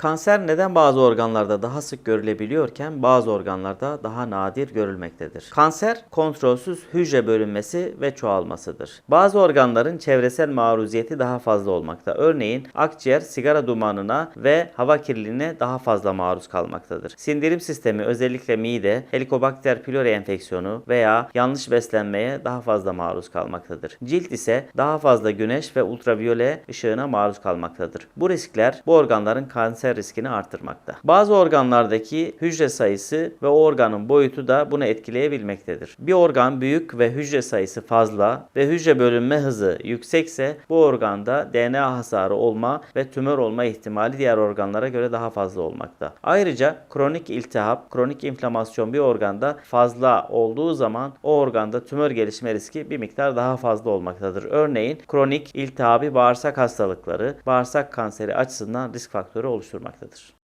Kanser neden bazı organlarda daha sık görülebiliyorken bazı organlarda daha nadir görülmektedir? Kanser kontrolsüz hücre bölünmesi ve çoğalmasıdır. Bazı organların çevresel maruziyeti daha fazla olmakta. Örneğin akciğer sigara dumanına ve hava kirliliğine daha fazla maruz kalmaktadır. Sindirim sistemi özellikle mide, Helicobacter pylori enfeksiyonu veya yanlış beslenmeye daha fazla maruz kalmaktadır. Cilt ise daha fazla güneş ve ultraviyole ışığına maruz kalmaktadır. Bu riskler bu organların kanser riskini artırmakta. Bazı organlardaki hücre sayısı ve o organın boyutu da bunu etkileyebilmektedir. Bir organ büyük ve hücre sayısı fazla ve hücre bölünme hızı yüksekse bu organda DNA hasarı olma ve tümör olma ihtimali diğer organlara göre daha fazla olmakta. Ayrıca kronik iltihap, kronik inflamasyon bir organda fazla olduğu zaman o organda tümör gelişme riski bir miktar daha fazla olmaktadır. Örneğin kronik iltihabi bağırsak hastalıkları bağırsak kanseri açısından risk faktörü oluşturmaktadır. supermarketes.